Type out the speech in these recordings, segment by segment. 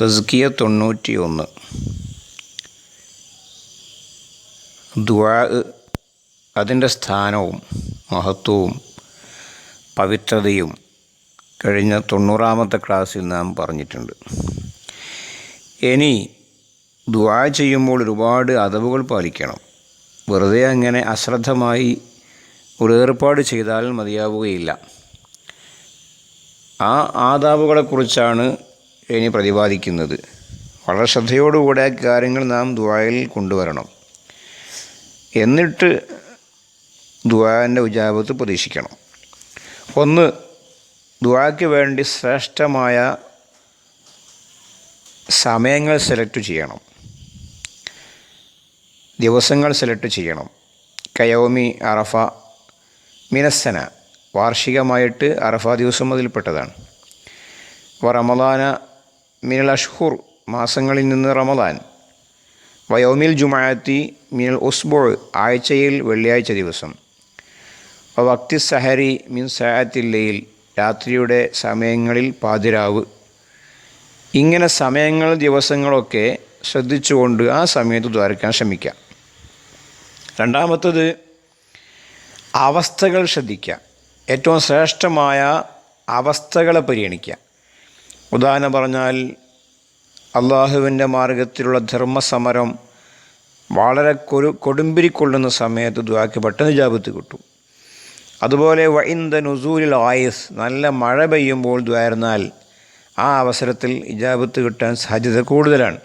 തസ്കിയ തൊണ്ണൂറ്റി ഒന്ന് ദുആ അതിന്റെ സ്ഥാനവും മഹത്വവും പവിത്രതയും കഴിഞ്ഞ തൊണ്ണൂറാമത്തെ ക്ലാസ്സിൽ നാം പറഞ്ഞിട്ടുണ്ട്. ഇനി ദുആ ചെയ്യുമ്പോൾ ഒരുപാട് അതവുകൾ പാലിക്കണം. വെറുതെ അങ്ങനെ അശ്രദ്ധമായി ഒരു ഏർപ്പാട് ചെയ്താൽ മതിയാവുകയില്ല. ആ ആദാബുകളെക്കുറിച്ചാണ് ഇനി പ്രതിപാദിക്കുന്നത്. വളരെ ശ്രദ്ധയോടുകൂടെ കാര്യങ്ങൾ നാം ദുആയിൽ കൊണ്ടുവരണം. എന്നിട്ട് ദുആന്റെ ഉജാപത്ത് പ്രതീക്ഷിക്കണം. ഒന്ന് ദുആയ്ക്ക് വേണ്ടി ശ്രേഷ്ഠമായ സമയങ്ങൾ സെലക്ട് ചെയ്യണം. ദിവസങ്ങൾ സെലക്ട് ചെയ്യണം. കയോമി അറഫ മിനസ്സന വാർഷികമായിട്ട് അറഫ ദിവസം അതിൽപ്പെട്ടതാണ്. റമദാന മിനൽ അഷ്ഹുർ മാസങ്ങളിൽ നിന്ന് റമദാൻ. വയോമിൽ ജുമാഅത്തി മിനൽ ഉസ്ബോൾ ആഴ്ചയിൽ വെള്ളിയാഴ്ച ദിവസം. വക്തി സഹരി മിൻ സഹാത്തില്ലയിൽ രാത്രിയുടെ സമയങ്ങളിൽ പാതിരാവ്. ഇങ്ങനെ സമയങ്ങൾ ദിവസങ്ങളൊക്കെ ശ്രദ്ധിച്ചുകൊണ്ട് ആ സമയത്ത് ദ്വാരക്കാൻ ശ്രമിക്കാം. രണ്ടാമത്തത് അവസ്ഥകൾ ശ്രദ്ധിക്കുക. ഏറ്റവും ശ്രേഷ്ഠമായ അവസ്ഥകളെ പരിഗണിക്കുക. ഉദാഹരണം പറഞ്ഞാൽ അള്ളാഹുവിന്റെ മാർഗത്തിലുള്ള ധർമ്മസമരം വളരെ കൊരു കൊടുമ്പിരിക്കൊള്ളുന്ന സമയത്ത് ദുവാക്ക് പെട്ടെന്ന് ജാപത്ത് കിട്ടും. അതുപോലെ വൈന്ദ നുസൂരിൽ ആയുസ് നല്ല മഴ പെയ്യുമ്പോൾ ദ്വായിരുന്നാൽ ആ അവസരത്തിൽ ഇജാബത്ത് കിട്ടാൻ സാധ്യത കൂടുതലാണ്.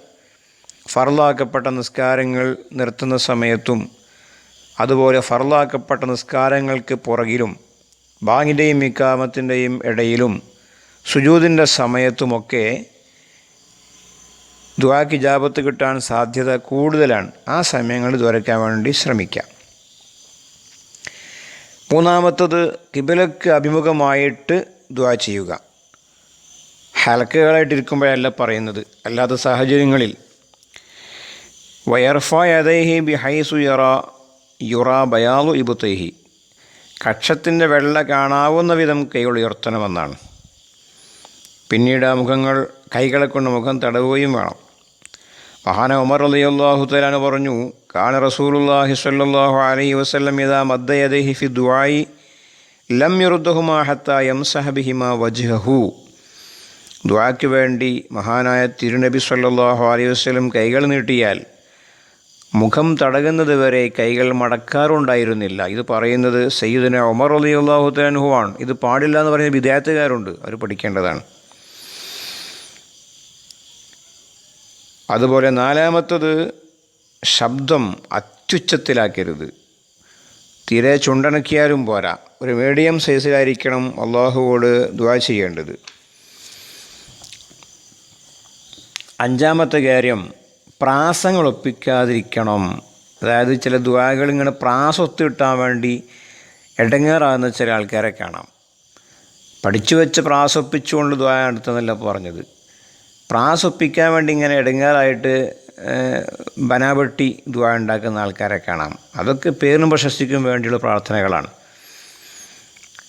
ഫർലാക്കപ്പെട്ട നിസ്കാരങ്ങൾ നിർത്തുന്ന സമയത്തും അതുപോലെ ഫർലാക്കപ്പെട്ട നിസ്കാരങ്ങൾക്ക് പുറകിലും ബാങ്ങിന്റെയും ഇക്കാമത്തിന്റെയും ഇടയിലും സുജൂതിന്റെ സമയത്തുമൊക്കെ ദ്വാക്ക് ജാപത്ത് കിട്ടാൻ സാധ്യത കൂടുതലാണ്. ആ സമയങ്ങളിൽ ദ്വരയ്ക്കാൻ വേണ്ടി ശ്രമിക്കാം. മൂന്നാമത്തത് കിബിലക്ക് അഭിമുഖമായിട്ട് ദ്വാ ചെയ്യുക. ഹലക്കുകളായിട്ടിരിക്കുമ്പോഴല്ല പറയുന്നത്. അല്ലാത്ത സാഹചര്യങ്ങളിൽ. വയർഫ യദൈഹി ബിഹൈസു യറ യുറ ബയാലു ഇബുത്തൈഹി കക്ഷത്തിന്റെ വെള്ള കാണാവുന്ന വിധം കൈകൾ ഉയർത്തണമെന്നാണ്. പിന്നീട് ആ മുഖങ്ങൾ കൈകളെ കൊണ്ട് മുഖം തടവുകയും വേണം. മഹാന ഉമർ അലിയല്ലാഹു തലാന് പറഞ്ഞു കാന റസൂലുല്ലാഹി സല്ലാഹു അലൈഹി വസ്ലം ഇദാ മദ്ദയദൈഹി ഫി ദുആയി ലം യുറുദ്ദഹുമാ ഹത്താ യംസഹ ബിഹിമാ വജ്ഹഹു. ദുആക്ക് വേണ്ടി മഹാനായ തിരുനബി സല്ലാഹു അലൈഹി വസ്ലം കൈകൾ നീട്ടിയാൽ മുഖം തടകുന്നത് വരെ കൈകൾ മടക്കാറുണ്ടായിരുന്നില്ല. ഇത് പറയുന്നത് സയ്യിദിന ഉമർ അലി അള്ളാഹു തലാനുഹുവാണ് ഇത് പാടില്ല എന്ന് പറയുന്ന വിദ്യാർത്ഥികാരുണ്ട്. അവർ പഠിക്കേണ്ടതാണ്. അതുപോലെ നാലാമത്തത് ശബ്ദം അത്യുച്ചത്തിലാക്കരുത്. തീരെ ചുണ്ടണക്കിയാലും പോരാ. ഒരു മീഡിയം സൈസിലായിരിക്കണം അള്ളാഹുവോട് ദ്വാ ചെയ്യേണ്ടത്. അഞ്ചാമത്തെ കാര്യം പ്രാസങ്ങൾ ഒപ്പിക്കാതിരിക്കണം. അതായത് ചില ദ്വാകൾ ഇങ്ങനെ പ്രാസൊത്ത് കിട്ടാൻ വേണ്ടി ഇടങ്ങേറാകുന്ന ചില ആൾക്കാരെ കാണാം. പഠിച്ചു വെച്ച് പ്രാസൊപ്പിച്ചുകൊണ്ട് ദ്വാ നടത്തുന്നല്ല പറഞ്ഞത്. പ്രാസൊപ്പിക്കാൻ വേണ്ടി ഇങ്ങനെ ഇടങ്ങാറായിട്ട് ബനാവെട്ടി ദ്വാ ഉണ്ടാക്കുന്ന ആൾക്കാരെ കാണാം. അതൊക്കെ പേരിനും പ്രശസ്തിക്കും വേണ്ടിയുള്ള പ്രാർത്ഥനകളാണ്.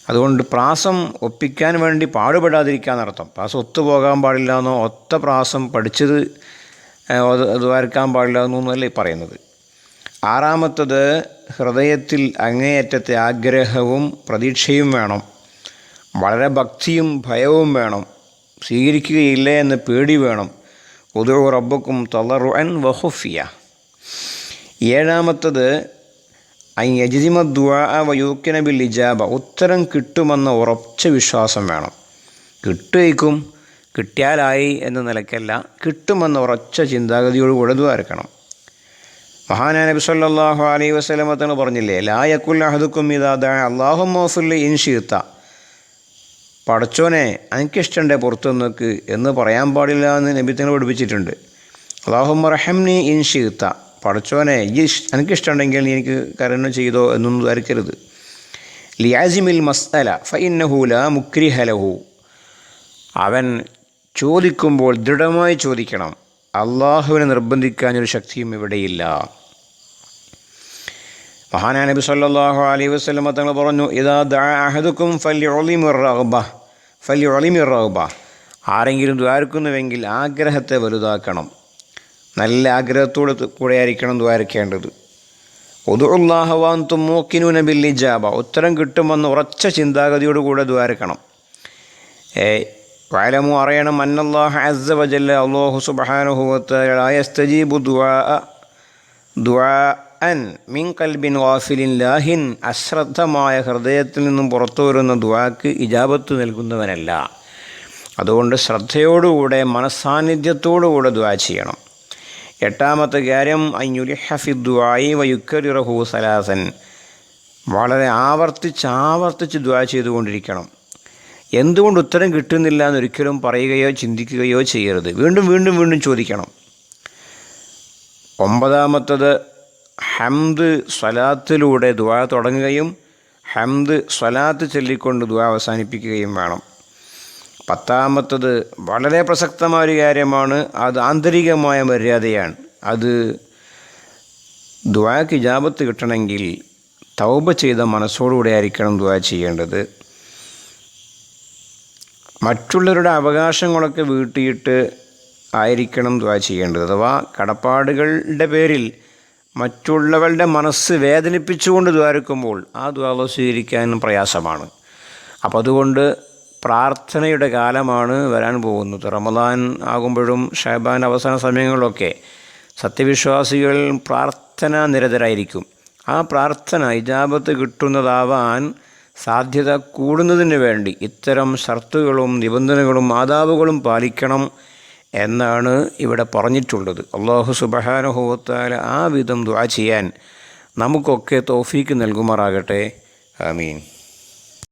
അതുകൊണ്ട് പ്രാസം ഒപ്പിക്കാൻ വേണ്ടി പാടുപെടാതിരിക്കാൻ അർത്ഥം. പ്രാസം ഒത്തുപോകാൻ പാടില്ല എന്നോ ഒത്ത പ്രാസം പഠിച്ചത് ദ്വാരക്കാൻ പാടില്ല എന്നൊന്നുമല്ലേ പറയുന്നത്. ആറാമത്തത് ഹൃദയത്തിൽ അങ്ങേയറ്റത്തെ ആഗ്രഹവും പ്രതീക്ഷയും വേണം. വളരെ ഭക്തിയും ഭയവും വേണം. സ്വീകരിക്കുകയില്ല എന്ന് പേടി വേണം. ഉദു റബ്ബക്കും തളറു അൻ വഹുഫിയ. ഏഴാമത്തത് ഐ യജിമ ദുആ വയൂക്കിന ബിൽ ഇജാബ. ഉത്തരം കിട്ടുമെന്ന ഉറച്ച വിശ്വാസം വേണം. കിട്ടുകയും കിട്ടിയാലായി എന്ന നിലയ്ക്കല്ല കിട്ടുമെന്ന ഉറച്ച ചിന്താഗതിയോടുകൂടെ ദ്വാരക്കണം മഹാനാ നബി സല്ലാഹു അലൈഹി തങ്ങൾ പറഞ്ഞില്ലേ ലായക്കുൽ അഹദുക്കും ഇതാ അള്ളാഹു മോഫുല്ലി ഇൻഷീത്ത പടച്ചോനെ എനിക്കിഷ്ടണ്ടേ പുറത്തു നിന്നേക്ക് എന്ന് പറയാൻ പാടില്ല എന്ന് നബിത്തങ്ങൾ പഠിപ്പിച്ചിട്ടുണ്ട്. അള്ളാഹുമ്മ റഹംനി ഇൻഷീത്ത പടച്ചോനെ ഈ എനിക്കിഷ്ടമുണ്ടെങ്കിൽ നീ എനിക്ക് കരുണ ചെയ്തോ എന്നൊന്നും ധരിക്കരുത്. ലിയാസിമിൽ മസ്അല ഫൈനഹൂല മുക്രിഹലഹു അവൻ ചോദിക്കുമ്പോൾ ദൃഢമായി ചോദിക്കണം അള്ളാഹുവിനെ നിർബന്ധിക്കാനൊരു ശക്തിയും ഇവിടെയില്ല. മഹാനാ നബി സല്ലാഹു അലൈഹി വസ്ലമ തങ്ങൾ പറഞ്ഞു ഇതാ റഗ്ബ. ഫല്യുളിമിർ റഗ്ബ. ആരെങ്കിലും ദ്വാരക്കുന്നുവെങ്കിൽ ആഗ്രഹത്തെ വലുതാക്കണം. നല്ല ആഗ്രഹത്തോട് കൂടെ ആയിരിക്കണം ദ്വാരക്കേണ്ടത്. ഒതുള്ളാഹവാൻ നബില്ലി ജാബ ഉത്തരം കിട്ടുമെന്ന് ഉറച്ച ചിന്താഗതിയോടുകൂടെ ദ്വാരക്കണം. ഏ വയലമു അറിയണം അന്നല്ലാഹ് അസ്സ വജല്ല അള്ളാഹു സുബഹാനുഹുവത്തജീബു ദുആ ദുആ അൻ മിൻ കൽബിൻ വാഫിലിൻ ലാഹിൻ അശ്രദ്ധമായ ഹൃദയത്തിൽ നിന്നും പുറത്തു വരുന്ന ദുവാക്ക് ഇജാബത്ത് നൽകുന്നവനല്ല. അതുകൊണ്ട് ശ്രദ്ധയോടുകൂടെ മനസ്സാന്നിധ്യത്തോടുകൂടെ ദുആ ചെയ്യണം. എട്ടാമത്തെ കാര്യം അയ്യുലിഹഫി ദുആയി വയുക്കരിറഹു സലാസൻ. വളരെ ആവർത്തിച്ച് ആവർത്തിച്ച് ദുആ ചെയ്തുകൊണ്ടിരിക്കണം. എന്തുകൊണ്ട് ഉത്തരം കിട്ടുന്നില്ല എന്നൊരിക്കലും പറയുകയോ ചിന്തിക്കുകയോ ചെയ്യരുത്. വീണ്ടും വീണ്ടും വീണ്ടും ചോദിക്കണം. ഒമ്പതാമത്തത് ഹംദ് സ്വലാത്തിലൂടെ ദുആ തുടങ്ങുകയും ഹംദ് സ്വലാത്ത് ചൊല്ലിക്കൊണ്ട് ദുആ അവസാനിപ്പിക്കുകയും വേണം. പത്താമത്തത് വളരെ പ്രസക്തമായ ഒരു കാര്യമാണ്. അത് ആന്തരികമായ മര്യാദയാണ്. അത് ദ്വാക്ക് ജാപത്ത് കിട്ടണമെങ്കിൽ തൗബ ചെയ്ത മനസ്സോടുകൂടെ ആയിരിക്കണം ദ്വാ ചെയ്യേണ്ടത്. മറ്റുള്ളവരുടെ അവകാശങ്ങളൊക്കെ വീട്ടിയിട്ട് ആയിരിക്കണം ദ്വാ ചെയ്യേണ്ടത്. അഥവാ കടപ്പാടുകളുടെ പേരിൽ മറ്റുള്ളവരുടെ മനസ്സ് വേദനിപ്പിച്ചുകൊണ്ട് ദ്വാരക്കുമ്പോൾ ആ ദ്വാല സ്വീകരിക്കാൻ പ്രയാസമാണ്. അപ്പോൾ അതുകൊണ്ട് പ്രാർത്ഥനയുടെ കാലമാണ് വരാൻ പോകുന്നത്. റമദാൻ ആകുമ്പോഴും ഷഹബാൻ അവസാന സമയങ്ങളിലൊക്കെ സത്യവിശ്വാസികൾ പ്രാർത്ഥന നിരതരായിരിക്കും. ആ പ്രാർത്ഥന ഇജാബത്ത് കിട്ടുന്നതാവാൻ സാധ്യത കൂടുന്നതിന് വേണ്ടി ഇത്തരം ഷർത്തുകളും നിബന്ധനകളും ആദാവുകളും പാലിക്കണം എന്നാണ് ഇവിടെ പറഞ്ഞിട്ടുള്ളത്. അള്ളാഹു സുബഹാനുഭവത്താൽ ആ വിധം ദ്വാ ചെയ്യാൻ നമുക്കൊക്കെ തോഫീക്ക് നൽകുമാറാകട്ടെ. ആമീൻ.